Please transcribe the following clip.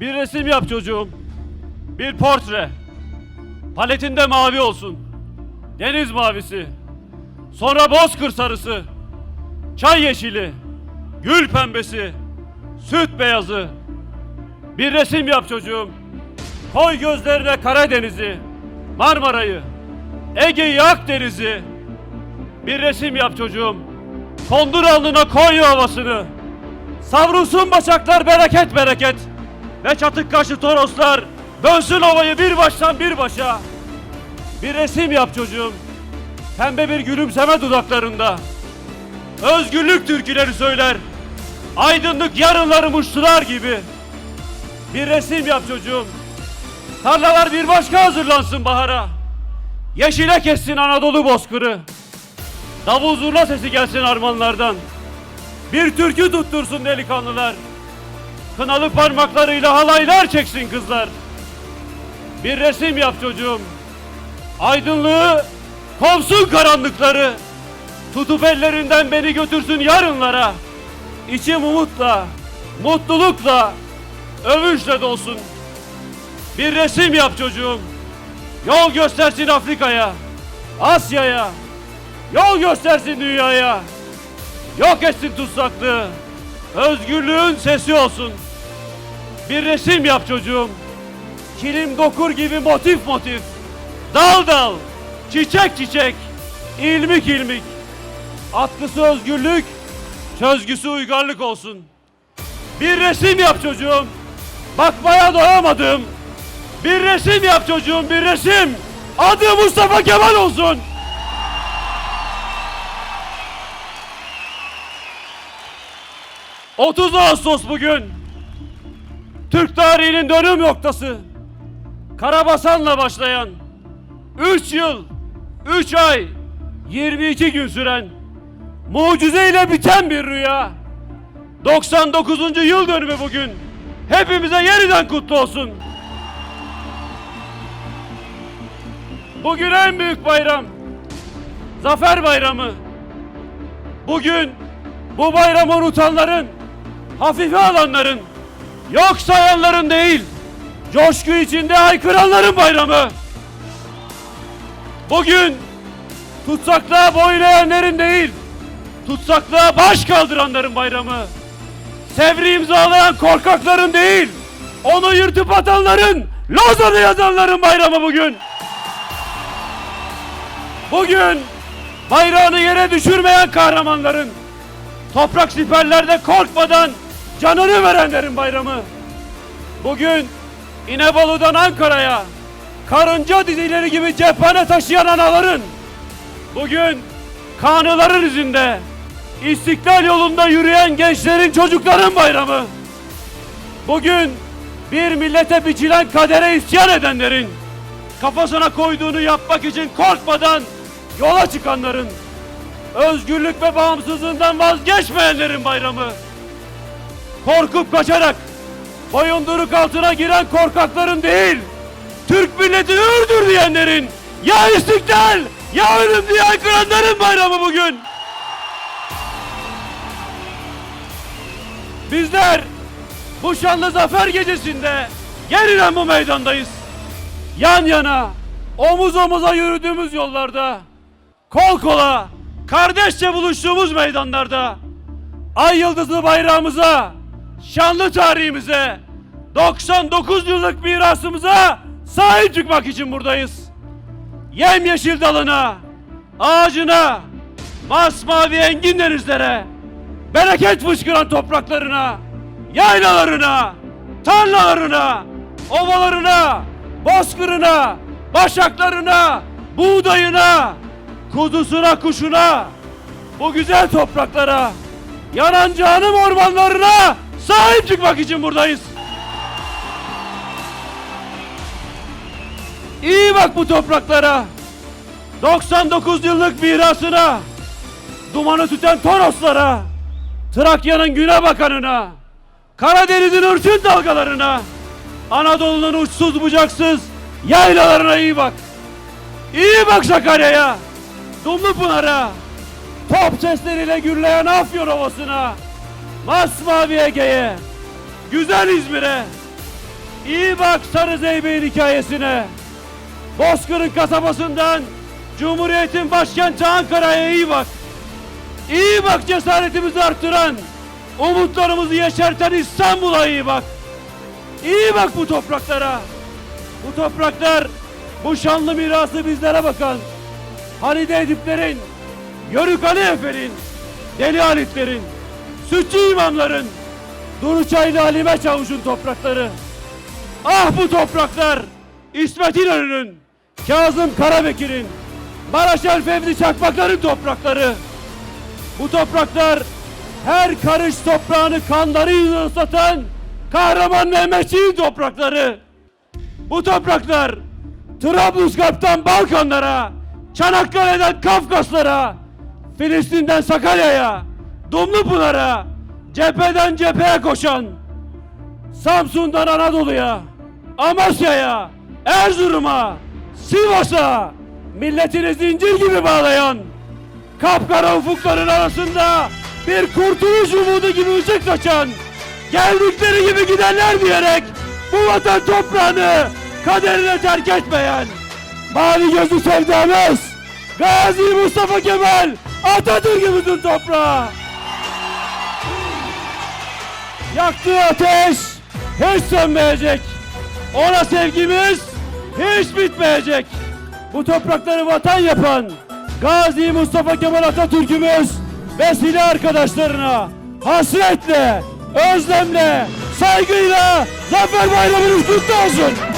Bir resim yap çocuğum. Bir portre. Paletinde mavi olsun. Deniz mavisi. Sonra bozkır sarısı. Çay yeşili. Gül pembesi. Süt beyazı. Bir resim yap çocuğum. Koy gözlerine Karadeniz'i. Marmara'yı. Ege'yi Akdeniz'i. Bir resim yap çocuğum. Kondur alnına Konya havasını. Savrulsun bacaklar bereket bereket. Ve çatık kaşlı toroslar dönsün ovayı bir baştan bir başa. Bir resim yap çocuğum. Pembe bir gülümseme dudaklarında. Özgürlük türküleri söyler. Aydınlık yarınları muştular gibi. Bir resim yap çocuğum. Tarlalar bir başka hazırlansın bahara. Yeşile kessin Anadolu bozkırı. Davul zurna sesi gelsin armanlardan. Bir türkü tuttursun delikanlılar. Kınalı parmaklarıyla halaylar çeksin kızlar. Bir resim yap çocuğum. Aydınlığı kovsun karanlıkları. Tutup ellerinden beni götürsün yarınlara. İçim umutla, mutlulukla, övünçle dolsun. Bir resim yap çocuğum. Yol göstersin Afrika'ya, Asya'ya. Yol göstersin dünyaya. Yok etsin tutsaklığı. Özgürlüğün sesi olsun. Bir resim yap çocuğum. Kilim dokur gibi motif motif. Dal dal, çiçek çiçek, ilmik ilmik. Atkısı özgürlük, sözgüsü uygarlık olsun. Bir resim yap çocuğum. Bakmaya doyamadım. Bir resim yap çocuğum, bir resim. Adı Mustafa Kemal olsun. ...30 Ağustos bugün... ...Türk tarihinin dönüm noktası... ...Karabasan'la başlayan... ...3 yıl... ...3 ay... ...22 gün süren... ...mucizeyle biten bir rüya... ...99. yıl dönümü bugün... ...hepimize yeniden kutlu olsun... Bugün en büyük bayram. Zafer Bayramı. Bugün bu bayramı unutanların, hafife alanların, yok sayanların değil, coşku içinde haykıranların bayramı. Bugün tutsaklığa boyun eğenlerin değil, tutsaklığa baş kaldıranların bayramı. Sevri imzalayan korkakların değil, onu yırtıp atanların, Lozan'ı yazanların bayramı bugün. Bugün bayrağını yere düşürmeyen kahramanların, toprak siperlerde korkmadan canını verenlerin bayramı. Bugün İnebolu'dan Ankara'ya karınca dizileri gibi cephane taşıyan anaların, bugün kanıların izinde istiklal yolunda yürüyen gençlerin çocukların bayramı. Bugün bir millete biçilen kadere isyan edenlerin, kafasına koyduğunu yapmak için korkmadan yola çıkanların, özgürlük ve bağımsızlığından vazgeçmeyenlerin bayramı. Korkup kaçarak boyunduruk altına giren korkakların değil, Türk milleti öldür diyenlerin, ya istiklal ya ölüm diye haykıranların bayramı bugün. Bizler bu şanlı zafer gecesinde yeniden bu meydandayız yan yana, omuz omuza yürüdüğümüz yollarda, kol kola, kardeşçe buluştuğumuz meydanlarda, ay yıldızlı bayrağımıza, şanlı tarihimize, 99 yıllık mirasımıza sahip çıkmak için buradayız. Yemyeşil dalına, ağacına, masmavi engin denizlere, bereket fışkıran topraklarına, yaylalarına, tarlalarına, ovalarına, bozkırına, başaklarına, buğdayına, kudusuna, kuşuna, bu güzel topraklara, yanan canım ormanlarına sahip çıkmak için buradayız. İyi bak bu topraklara. 99 yıllık mirasına, dumanı tüten Toroslara, Trakya'nın güne bakanına, Karadeniz'in ırçın dalgalarına, Anadolu'nun uçsuz bucaksız yaylalarına iyi bak. İyi bak Sakarya'ya, Dumlupınar'a, top sesleriyle gürleyen Afyon Ovası'na, Masmavi Ege'ye, güzel İzmir'e, İyi bak Sarı Zeybe'nin hikayesine. Bozkır'ın kasabasından Cumhuriyet'in başkenti Ankara'ya iyi bak. İyi bak cesaretimizi arttıran, umutlarımızı yeşerten İstanbul'a iyi bak. İyi bak bu topraklara. Bu topraklar, bu şanlı mirası bizlere bakan, Halide Ediplerin, Yörük Ali Efe'nin, Deli Halitlerin, Sütçü imamların, Duruçaylı Halime Çavuş'un toprakları. Ah bu topraklar! İsmet İnönü'nün, Kazım Karabekir'in, Maraş El Fevzi Çakmaklar'ın toprakları. Bu topraklar her karış toprağını kanlarıyla ıslatan kahraman Mehmetçiğin toprakları. Bu topraklar Trablusgarp'tan Balkanlara, Çanakkale'den Kafkaslara, Filistin'den Sakarya'ya, Dumlupınar'a, cepheden cepheye koşan, Samsun'dan Anadolu'ya, Amasya'ya, Erzurum'a, Sivas'a milletini zincir gibi bağlayan, kapkara ufukların arasında bir kurtuluş umudu gibi ışık saçan, geldikleri gibi giderler diyerek bu vatan toprağını kaderine terk etmeyen, mavi gözlü sevdamız, Gazi Mustafa Kemal Atatürk'ümüzün toprağı. Yaktığı ateş hiç sönmeyecek. Ona sevgimiz hiç bitmeyecek. Bu toprakları vatan yapan Gazi Mustafa Kemal Atatürk'ümüz ve silah arkadaşlarına hasretle, özlemle, saygıyla Zafer Bayramınız kutlu olsun.